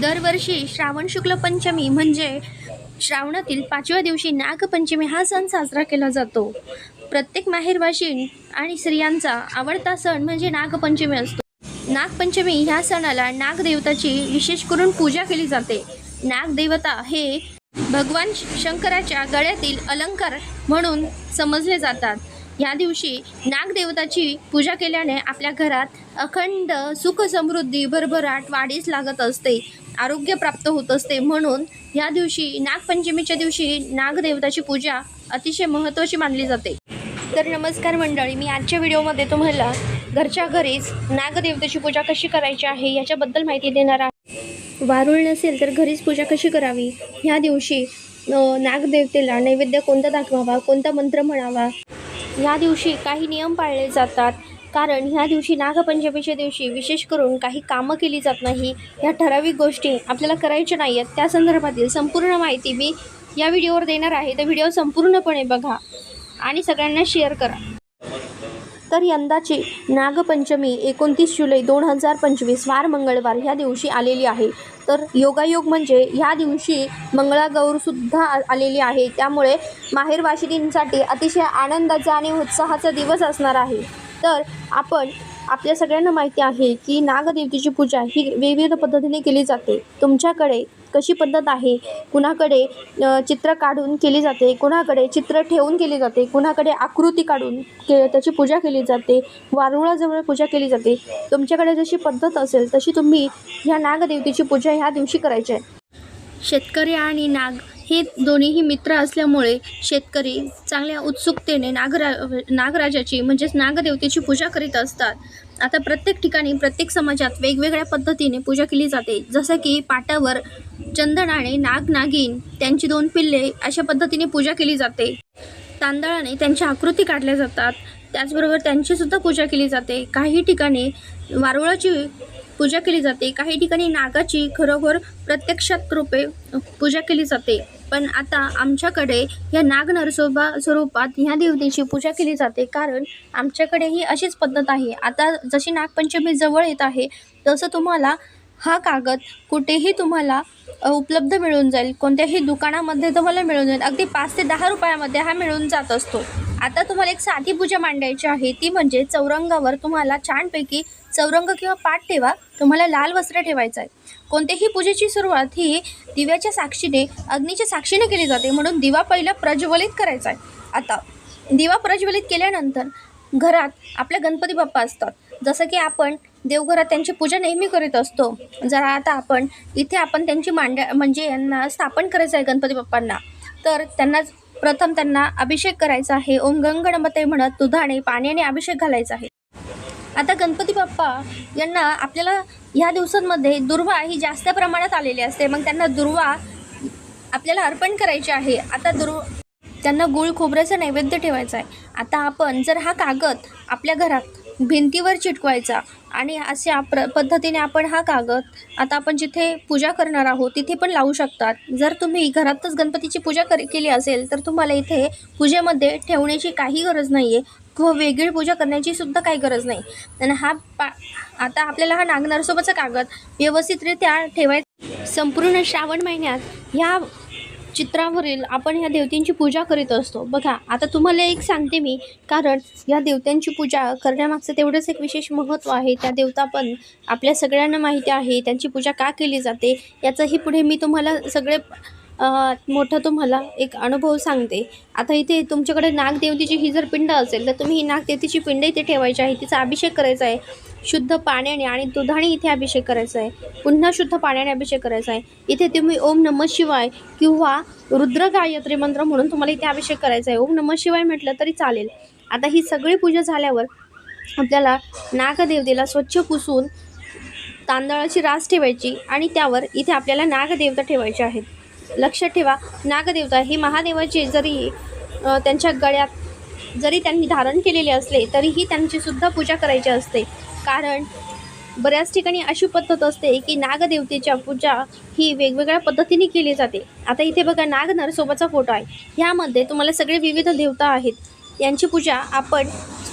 दरवर्षी श्रावण शुक्ल पंचमी म्हणजे श्रावणातील पाचव्या दिवशी नागपंचमी हा सण साजरा केला जातो. प्रत्येक माहेरवाशीण आणि स्त्रियांचा आवडता सण म्हणजे नागपंचमी असतो. नागपंचमी ह्या सणाला नागदेवताची विशेष करून पूजा केली जाते. नागदेवता हे भगवान शंकराच्या गळ्यातील अलंकार म्हणून समजले जातात. या दिवशी नागदेवताची पूजा केल्याने आपल्या घरात अखंड सुख समृद्धी भरभराट वाढीस लागत असते. आरोग्य प्राप्त होत असते. म्हणून ह्या दिवशी नागपंचमीच्या दिवशी नागदेवताची पूजा अतिशय महत्त्वाची मानली जाते. तर नमस्कार मंडळी मी आजच्या व्हिडिओमध्ये तुम्हाला घरच्या घरीच नागदेवतेची पूजा कशी करायची आहे याच्याबद्दल माहिती देणार आहे. वारुळ नसेल तर घरीच पूजा कशी करावी? ह्या दिवशी नागदेवतेला नैवेद्य कोणता दाखवावा कोणता मंत्र म्हणावा? या दिवशी काही नियम पाळले जातात. कारण ह्या दिवशी नागपंचमीच्या दिवशी विशेष करून काही कामं केली जात नाही ह्या ठराविक गोष्टी आपल्याला करायच्या नाही आहेत त्या संदर्भातील संपूर्ण माहिती मी या व्हिडिओवर देणार आहे. तर व्हिडिओ संपूर्णपणे बघा आणि सगळ्यांना शेअर करा. तर यंदाची नागपंचमी एकोणतीस जुलै दोन हजार पंचवीस वार मंगळवार ह्या दिवशी आलेली आहे. तर योगायोग म्हणजे ह्या दिवशी मंगळागौरसुद्धा आलेली आहे. त्यामुळे माहेरवाशिनींसाठी अतिशय आनंदाचा आणि उत्साहाचा दिवस असणार आहे. तर आपण आपल्या सगळ्यांना माहिती आहे की नागदेवतेची पूजा ही विविध पद्धतीने केली जाते. तुमच्याकडे कशी पद्धत आहे? कुणाकडे चित्र काढून केली जाते? कुणाकडे चित्र ठेवून केली जाते? कुणाकडे आकृती काढून के त्याची पूजा केली जाते? वारुळाजवळ पूजा केली जाते. तुमच्याकडे जशी पद्धत असेल तशी तुम्ही ह्या नागदेवतेची पूजा ह्या दिवशी करायची आहे. शेतकरी आणि नाग हे दोन्हीही मित्र असल्यामुळे शेतकरी चांगल्या उत्सुकतेने नागरा नागराजाची म्हणजेच नागदेवतेची पूजा करीत असतात. आता प्रत्येक ठिकाणी प्रत्येक समाजात वेगवेगळ्या पद्धतीने पूजा केली जाते. जसं की पाटावर चंदनाने नाग नागिन त्यांची दोन पिल्ले अशा पद्धतीने पूजा केली जाते. तांदळाने त्यांच्या आकृती काढल्या जातात. त्याचबरोबर त्यांचीसुद्धा पूजा केली जाते. काही ठिकाणी वारुळाची पूजा केली जाते. काही ठिकाणी नागाची खरोखर प्रत्यक्षात रूपे पूजा केली जाते. पण आता आमच्याकडे या नाग नरसोबा स्वरूपात ह्या देवतेची पूजा केली जाते. कारण आमच्याकडे ही अशीच पद्धत आहे. आता जशी नागपंचमी जवळ येत आहे तसं तुम्हाला हा कागद कुठेही तुम्हाला उपलब्ध मिळून जाईल. कोणत्याही दुकानामध्ये तुम्हाला मिळून जाईल. अगदी पाच ते दहा रुपयामध्ये हा मिळून जात असतो. आता तुम्हाला एक साधी पूजा मांडायची आहे. ती म्हणजे चौरंगावर तुम्हाला छानपैकी चौरंग किंवा पाठ ठेवा तुम्हाला लाल वस्त्र ठेवायचं आहे. कोणत्याही पूजेची सुरुवात ही दिव्याच्या साक्षीने अग्नीच्या साक्षीने केली जाते. म्हणून दिवा पहिला प्रज्वलित करायचा आहे. आता दिवा प्रज्वलित केल्यानंतर घरात आपल्या गणपती बाप्पा असतात. जसं की आपण देवघरात त्यांची पूजा नेहमी करीत असतो. जरा आता आपण इथे आपण त्यांची मांड्या म्हणजे यांना स्थापन करायचं आहे गणपती बाप्पांना. तर त्यांना प्रथम त्यांना अभिषेक करायचा आहे. ओम गंगणमते म्हणत दुधाने पाण्याने अभिषेक घालायचा आहे. आता गणपती बाप्पा यांना आपल्याला ह्या दिवसांमध्ये दुर्वा ही जास्त प्रमाणात आलेली असते. मग त्यांना दुर्वा आपल्याला अर्पण करायची आहे. आता दुर्व त्यांना गुळ खोबऱ्याचा नैवेद्य ठेवायचा आहे. आता आपण जर हा कागद आपल्या घरात भिंतीवर चिटकवायचा आणि अशा प्र पद्धतीने आपण हा कागद आता आपण जिथे पूजा करणार आहोत तिथे पण लावू शकतात. जर तुम्ही घरातच गणपतीची पूजा कर केली असेल तर तुम्हाला इथे पूजेमध्ये ठेवण्याची काही गरज नाही आहे किंवा वेगळी पूजा करण्याची सुद्धा काही गरज नाही. आणि हा पा आता आपल्याला हा नागनरसोबाचा कागद व्यवस्थितरित्या ठेवायचा. संपूर्ण श्रावण महिन्यात ह्या चित्रावरील आपण ह्या देवतींची पूजा करीत असतो. बघा आता तुम्हाला एक सांगते मी कारण या देवत्यांची पूजा करण्यामागचं तेवढंच एक विशेष महत्त्व आहे. त्या देवता पण आपल्या सगळ्यांना माहिती आहे त्यांची पूजा का केली जाते याचंही पुढे मी तुम्हाला सगळे मोठं तुम्हाला एक अनुभव सांगते. आता इथे तुमच्याकडे नागदेवतेची ही जर पिंड असेल तर तुम्ही ही नागदेवतेची पिंड इथे ठेवायची आहे. तिचा अभिषेक करायचा आहे. शुद्ध पाण्याने आणि दुधाने इथे अभिषेक करायचा आहे. पुन्हा शुद्ध पाण्याने अभिषेक करायचा आहे. इथे तुम्ही ओम नमः शिवाय किंवा रुद्र गायत्री मंत्र म्हणून तुम्हाला इथे अभिषेक करायचा आहे. ओम नमः शिवाय म्हटलं तरी चालेल. आता ही सगळी पूजा झाल्यावर आपल्याला नागदेवतेला स्वच्छ पुसून तांदळाची रास ठेवायची आणि त्यावर इथे आपल्याला नागदेवता ठेवायचे आहेत. लक्षात ठेवा. नागदेवता हे महादेवाची जरी त्यांच्या गळ्यात जरी त्यांनी धारण केलेले असले तरीही त्यांची सुद्धा पूजा करायची असते. कारण बऱ्याच ठिकाणी अशी पद्धत असते की नागदेवतेच्या पूजा ही वेगवेगळ्या पद्धतीने केली जाते. आता इथे बघा नाग नरसोबाचा फोटो आहे. ह्यामध्ये तुम्हाला सगळे विविध देवता आहेत. यांची पूजा आपण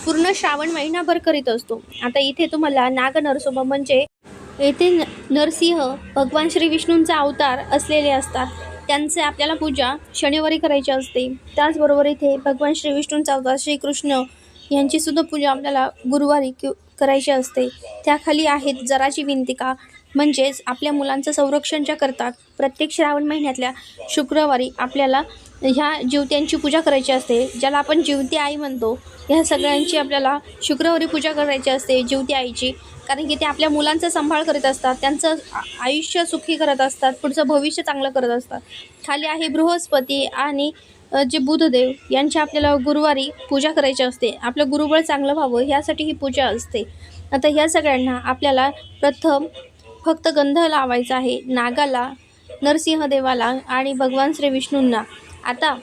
पूर्ण श्रावण महिनाभर करीत असतो. आता इथे तुम्हाला नाग नरसोबा म्हणजे येथे न नरसिंह भगवान श्री विष्णूंचा अवतार असलेले असतात. त्यांचे आपल्याला पूजा शनिवारी करायची असते. त्याचबरोबर इथे भगवान श्री विष्णूंचा अवतार श्रीकृष्ण यांची सुद्धा पूजा आपल्याला गुरुवारी कि करायची असते. त्याखाली आहेत जराची विंतिका म्हणजेच आपल्या मुलांचं संरक्षणच्या करता प्रत्येक श्रावण महिन्यातल्या शुक्रवारी आपल्याला ह्या जिवत्यांची पूजा करायची असते ज्याला आपण जिवती आई म्हणतो ह्या सगळ्यांची आपल्याला शुक्रवारी पूजा करायची असते जिवती आईची. कारण की ते आपल्या मुलांचा सांभाळ करत असतात त्यांचं आयुष्य सुखी करत असतात पुढचं भविष्य चांगलं करत असतात. खाली आहे बृहस्पती आणि जे बुधदेव यांची आपल्याला गुरुवारी पूजा करायची असते. आपलं गुरुबळ चांगलं व्हावं ह्यासाठी ही पूजा असते. आता ह्या सगळ्यांना आपल्याला प्रथम फक्त गंध लावायचा आहे नागाला नरसिंहदेवाला आणि भगवान श्री विष्णूंना. आता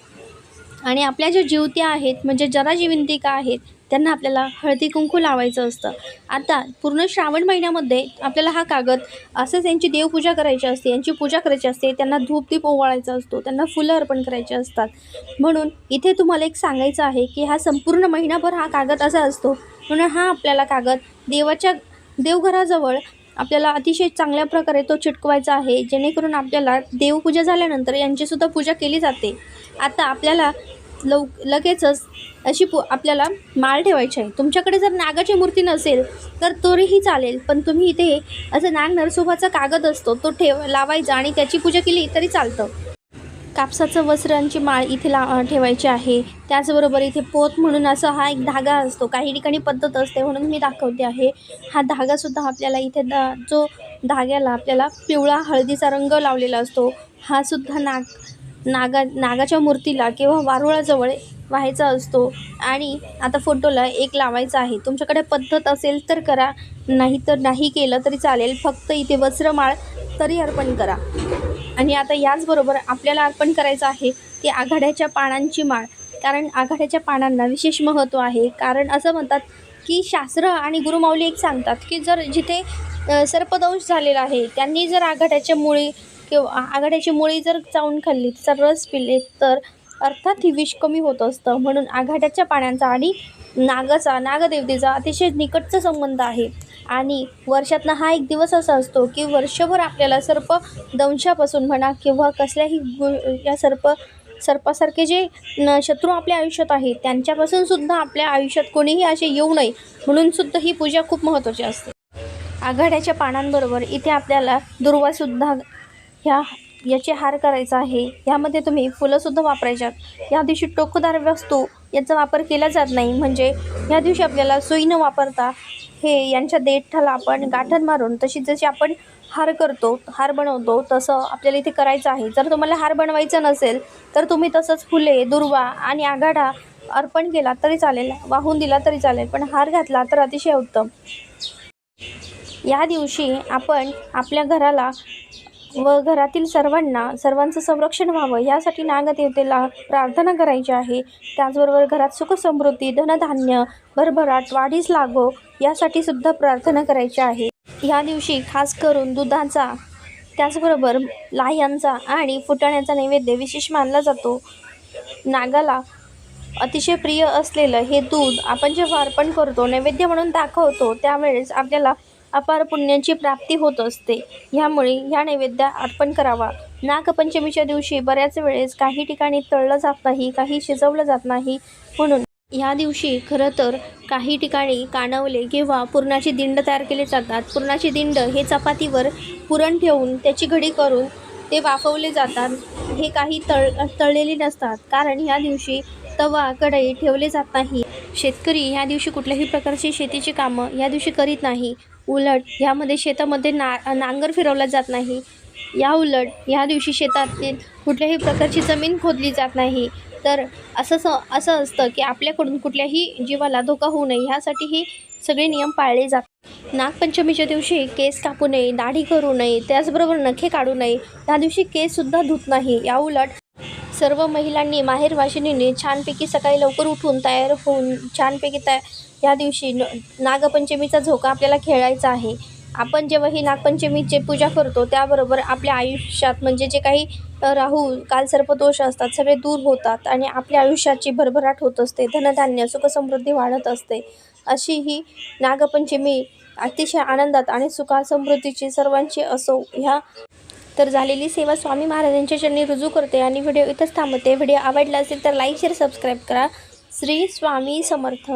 आणि आपल्या ज्या जिवत्या आहेत म्हणजे जरा जिवंतिका आहेत त्यांना आपल्याला हळदी कुंकू लावायचं असतं. आता पूर्ण श्रावण महिन्यामध्ये आपल्याला हा कागद असंच यांची देवपूजा करायची असते यांची पूजा करायची असते त्यांना धूपदीप ओवाळायचा असतो त्यांना फुलं अर्पण करायचे असतात. म्हणून इथे तुम्हाला एक सांगायचं आहे की हा संपूर्ण महिनाभर हा कागद असा असतो म्हणून हा आपल्याला कागद देवाच्या देवघराजवळ आपल्याला अतिशय चांगल्या प्रकारे तो चिटकवायचा आहे. जेणेकरून आपल्याला देवपूजा झाल्यानंतर यांचीसुद्धा पूजा केली जाते. आता आपल्याला लव लगेचच अशी पू आपल्याला माळ ठेवायची आहे. तुमच्याकडे जर नागाची मूर्ती नसेल तर तरीही चालेल. पण तुम्ही इथे असं नाग नरसोबाचा कागद असतो तो ठेव लावायचा आणि त्याची पूजा केली तरी चालतं. कापसाचं वस्त्रांची माळ इथे ला ठेवायची आहे. त्याचबरोबर इथे पोत म्हणून असं हा एक धागा असतो. काही ठिकाणी पद्धत असते म्हणून मी दाखवते आहे. हा धागासुद्धा आपल्याला इथे दा जो धाग्याला आपल्याला पिवळा हळदीचा रंग लावलेला असतो हा सुद्धा नाग नागा नागाच्या मूर्तीला किंवा वारुळाजवळ व्हायचा असतो. आणि आता फोटोला एक लावायचा आहे. तुमच्याकडे पद्धत असेल तर करा. नाही तर नाही केलं तरी चालेल. फक्त इथे वस्त्रमाळ तरी अर्पण करा. आणि आता याचबरोबर आपल्याला अर्पण करायचं आहे ती आघाड्याच्या पानांची माळ. कारण आघाड्याच्या पानांना विशेष महत्त्व आहे. कारण असं म्हणतात की शास्त्र आणि गुरुमाऊली एक सांगतात की जर जिथे सर्पदंश झालेला आहे त्यांनी जर आघाड्याच्या मुळी किंवा आघाड्याची मुळी जर चावून खाल्ली तिचा रस पिले तर अर्थात ही विष कमी होत असतं. म्हणून आघाड्याच्या पाण्याचा आणि नागाचा नागदेवतेचा अतिशय निकटचा संबंध आहे. आणि वर्षातनं हा एक दिवस असा असतो की वर्षभर आपल्याला सर्प दंशापासून म्हणा किंवा कसल्याही गु या सर्प सर्पासारखे जे न शत्रू आपल्या आयुष्यात आहेत त्यांच्यापासून सुद्धा आपल्या आयुष्यात कोणीही असे येऊ नये म्हणून सुद्धा ही पूजा खूप महत्त्वाची असते. आघाड्याच्या पानांबरोबर इथे आपल्याला दुर्वासुद्धा ह्या याचे हार करायचा आहे. यामध्ये तुम्ही फुलंसुद्धा वापरायच्यात. या दिवशी टोकदार वस्तू याचा वापर केला जात नाही. म्हणजे या दिवशी आपल्याला सुई न वापरता हे यांच्या देठाला आपण गाठण मारून तशी जशी आपण हार करतो हार बनवतो तसं आपल्याला इथे करायचं आहे. जर तुम्हाला हार बनवायचा नसेल तर तुम्ही तसंच फुले दुर्वा आणि आघाडा अर्पण केला तरी चालेल वाहून दिला तरी चालेल पण हार घातला तर अतिशय उत्तम. या दिवशी आपण आपल्या घराला व घरातील सर्वांना सर्वांचं संरक्षण व्हावं यासाठी नागदेवतेला प्रार्थना करायची आहे. त्याचबरोबर घरात सुखसमृद्धी धनधान्य भरभराट वाढीस लागो यासाठी सुद्धा प्रार्थना करायची आहे. ह्या दिवशी खास करून दुधाचा त्याचबरोबर लाह्यांचा आणि फुटाण्याचा नैवेद्य विशेष मानला जातो. नागाला अतिशय प्रिय असलेलं हे दूध आपण जेव्हा अर्पण करतो नैवेद्य म्हणून दाखवतो त्यावेळेस आपल्याला अपार पुण्याची प्राप्ती होत असते. ह्यामुळे ह्या नैवेद्य अर्पण करावा. नागपंचमीच्या दिवशी बऱ्याच वेळेस काही ठिकाणी तळलं जात नाही काही शिजवलं जात नाही. म्हणून ह्या दिवशी खरं तर काही ठिकाणी कानवले किंवा पुरणाची दिंड तयार केले जातात. पुरणाची दिंड हे चपातीवर पुरण ठेवून त्याची घडी करून ते वाफवले जातात. हे काही तळ तळलेले नसतात. कारण ह्या दिवशी तवा कढई ठेवले जात नाही. शेतकरी ह्या दिवशी कुठल्याही प्रकारची शेतीची कामं ह्या दिवशी करीत नाही. उलट ह्यामध्ये शेतामध्ये ना नांगर फिरवला जात नाही. या उलट ह्या दिवशी शेतातील कुठल्याही प्रकारची जमीन खोदली जात नाही. तर असं स असं असतं की आपल्याकडून कुठल्याही जीवाला धोका होऊ नये. ह्यासाठी ही सगळे नियम पाळले जातात नागपंचमीच्या दिवशी केस कापू नये दाढी करू नये त्याचबरोबर नखे काढू नये. त्या दिवशी केससुद्धा धुत नाही. या उलट सर्व महिलांनी माहेर वाशिनीने छानपैकी सकाळी लवकर उठून तयार होऊन छानपैकी तया या दिवशी न नागपंचमीचा झोका आपल्याला खेळायचा आहे. आपण जेव्हा ही नागपंचमीची पूजा करतो त्याबरोबर आपल्या आयुष्यात म्हणजे जे काही राहू कालसर्पदोष असतात सगळे दूर होतात आणि आपल्या आयुष्याची भरभराट होत असते. धनधान्य सुखसमृद्धी वाढत असते. अशी ही नागपंचमी अतिशय आनंदात आणि सुखासमृद्धीची सर्वांची असो ह्या तर झालेली सेवा स्वामी महाराजांच्या चरणी रुजू करते आणि व्हिडिओ इथंच थांबते व्हिडिओ आवडला असेल तर लाईक शेअर सबस्क्राईब करा. श्री स्वामी समर्थ.